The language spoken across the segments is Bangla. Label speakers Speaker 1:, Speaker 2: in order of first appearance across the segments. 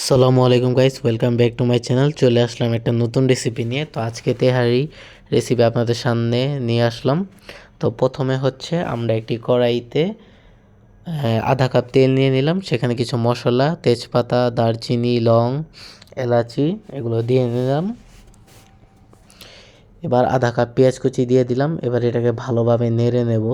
Speaker 1: আসসালামু আলাইকুম guys welcome back to my channel চলে আসলাম একটা নতুন রেসিপি নিয়ে। তো আজকে তেহারি রেসিপি আপনাদের সামনে নিয়ে আসলাম। তো প্রথমে হচ্ছে আমরা একটি কড়াইতে আধা কাপ তেল নিয়ে নিলাম। সেখানে কিছু মশলা, তেজপাতা, দারচিনি, লং, এলাচি এগুলো দিয়ে নিলাম। এবার আধা কাপ পেঁয়াজ কুচি দিয়ে দিলাম। এবার এটাকে ভালোভাবে নেড়ে নেব।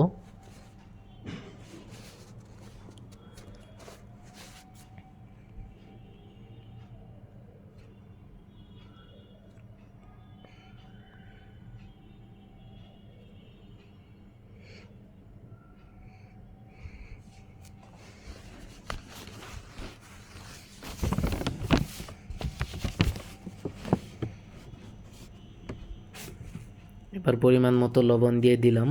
Speaker 1: এবার পরিমাণ মতো লবণ দিয়ে দিলাম।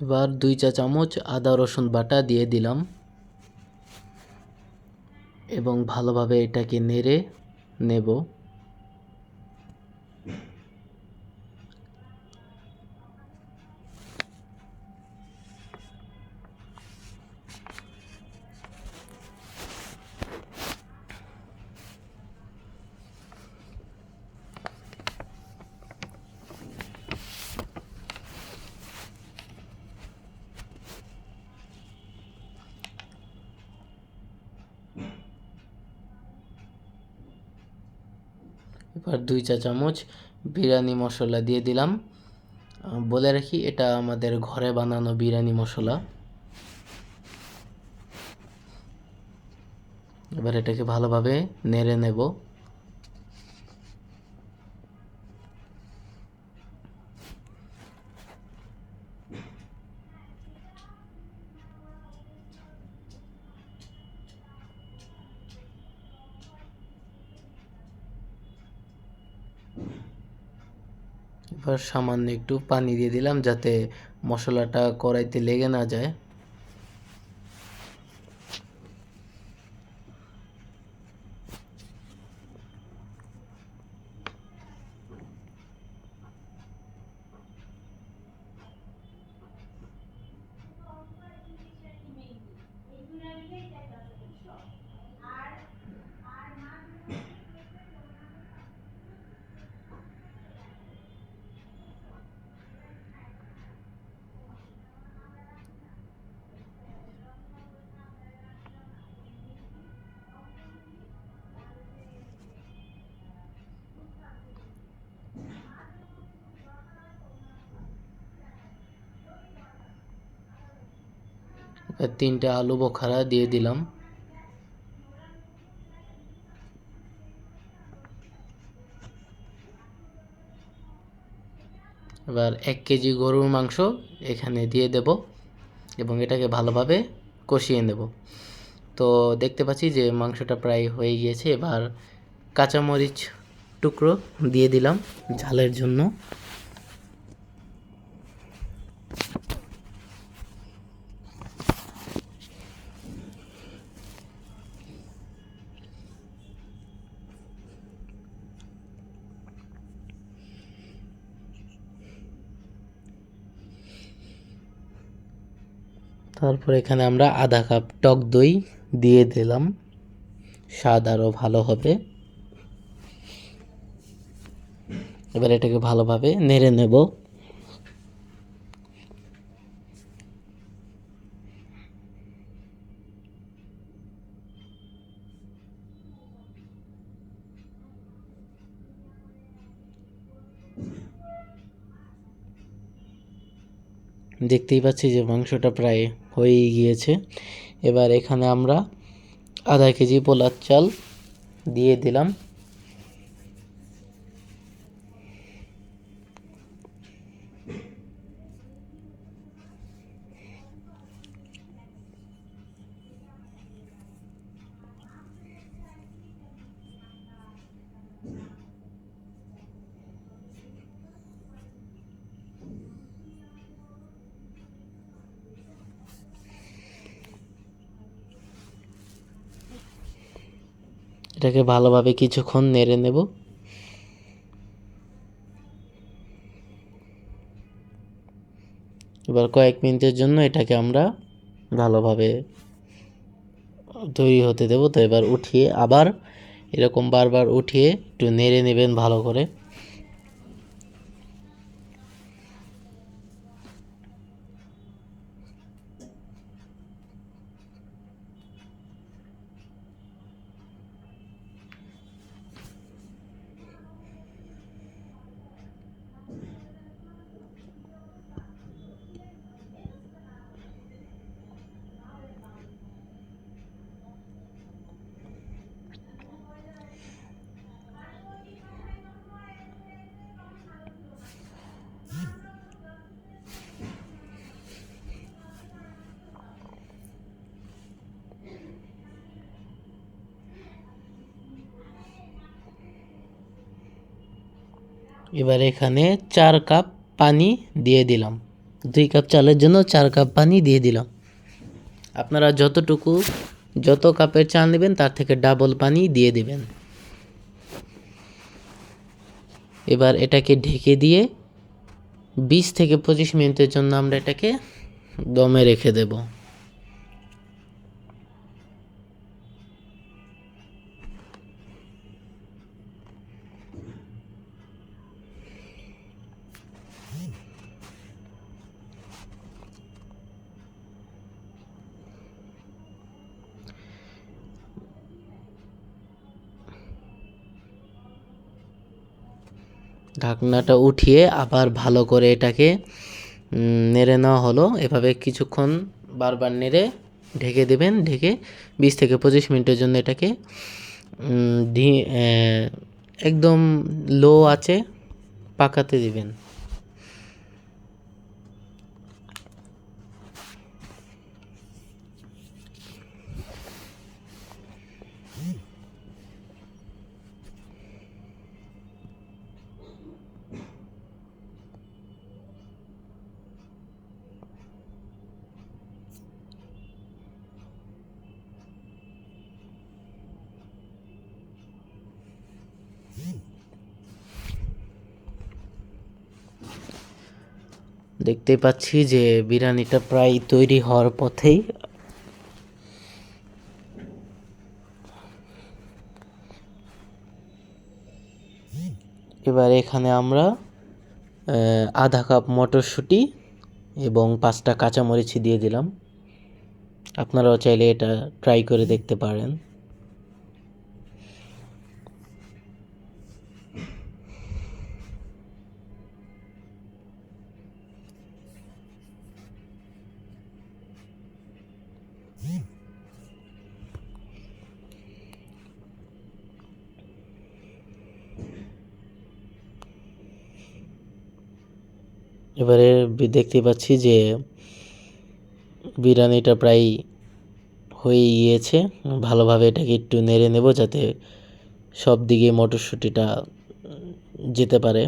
Speaker 1: এবার দুই চা চামচ আদা রসুন বাটা দিয়ে দিলাম। এবং ভালোভাবে এটাকে নেড়ে নেব। এবার দুই চা চামচ বিরিয়ানি মশলা দিয়ে দিলাম। বলে রাখি, এটা আমাদের ঘরে বানানো বিরিয়ানি মশলা। এবার এটাকে ভালোভাবে নেড়ে নেব। এবার সামান্য একটু পানি দিয়ে দিলাম যাতে মশলাটা কড়াইতে লেগে না যায়। তিনটে আলু বোখারা দিয়ে দিলাম। এবার এক কেজি গরুর মাংস এখানে দিয়ে দেব এবং এটাকে ভালোভাবে কষিয়ে নেব। তো দেখতে পাচ্ছি যে মাংসটা প্রায় হয়ে গিয়েছে। এবার কাঁচামরিচ টুকরো দিয়ে দিলাম ঝালের জন্য। তারপর এখানে আমরা আধা কাপ টক দই দিয়ে দিলাম। স্বাদ আরও ভালো হবে। এবার এটাকে ভালোভাবে নেড়ে নেব। দেখতেই পাচ্ছি যে মাংসটা প্রায় হয়েই গিয়েছে। এবার এখানে আমরা আধা কেজি পোলার চাল দিয়ে দিলাম। এটাকে ভালোভাবে কিছুক্ষণ নেড়ে নেব। এবার কয়েক মিনিটের জন্য এটাকে আমরা ভালোভাবে তৈরি হতে দেব। তো এবার উঠিয়ে আবার এরকম বারবার উঠিয়ে একটু নেড়ে নেবেন ভালো করে। এবার এখানে চার কাপ পানি দিয়ে দিলাম। দুই কাপ চালের জন্য চার কাপ পানি দিয়ে দিলাম। আপনারা যতটুকু, যত কাপের চাল নেবেন তার থেকে ডাবল পানি দিয়ে দেবেন। এবার এটাকে ঢেকে দিয়ে বিশ থেকে পঁচিশ মিনিটের জন্য আমরা এটাকে দমে রেখে দেব। ঢাকনাটা উঠিয়ে আবার ভালো করে এটাকে নেড়ে নেওয়া হলো। এভাবে কিছুক্ষণ বারবার নেড়ে ঢেকে দেবেন, ঢেকে বিশ থেকে পঁচিশ মিনিটের জন্য এটাকে একদম লো আছে পাকাতে দিবেন। দেখতেই পাচ্ছি যে বিরিয়ানিটা প্রায় তৈরি হওয়ার পথেই। এবার এখানে আমরা আধা কাপ মটরশুঁটি এবং পাঁচটা কাঁচামরিচ দিয়ে দিলাম। আপনারাও চাইলে এটা ট্রাই করে দেখতে পারেন। এবারে দেখতে পাচ্ছি যে বিরিয়ানিটা প্রায় হয়ে গিয়েছে। ভালোভাবে এটাকে একটু নেড়ে নেব যাতে সব দিকে মটরশুঁটিটা যেতে পারে।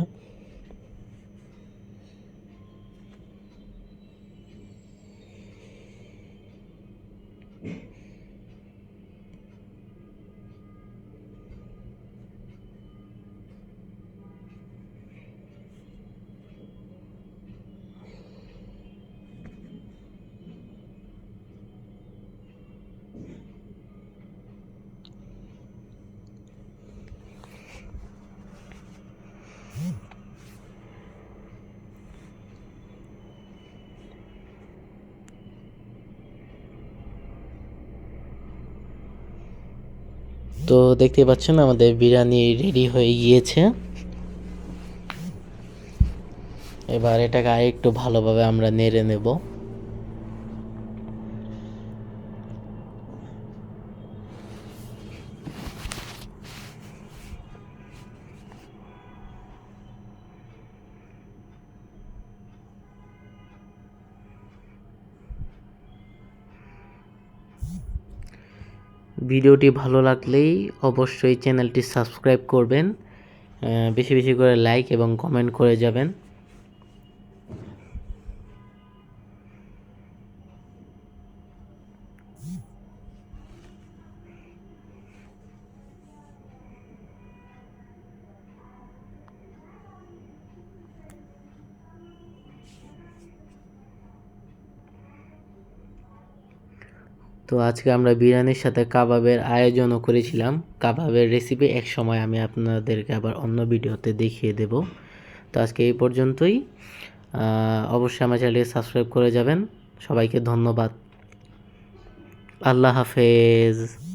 Speaker 1: তো দেখতে পাচ্ছেন আমাদের বিরিয়ানি রেডি হয়ে গিয়েছে। এবার এটাকে আরেকটু ভালোভাবে আমরা নেড়ে নেব। ভিডিওটি ভালো লাগলেই অবশ্যই চ্যানেলটি সাবস্ক্রাইব করবেন বেশি বেশি করে লাইক এবং কমেন্ট করে যাবেন। তো আজকে আমরা বিরিয়ানির সাথে কাবাবের আয়োজনও করেছিলাম। কাবাবের রেসিপি এক সময় আমি আপনাদেরকে আবার অন্য ভিডিওতে দেখিয়ে দেব। তো আজকে এই পর্যন্তই। অবশ্যই আমার চ্যানেলে সাবস্ক্রাইব করে যাবেন। সবাইকে ধন্যবাদ। আল্লাহ হাফেজ।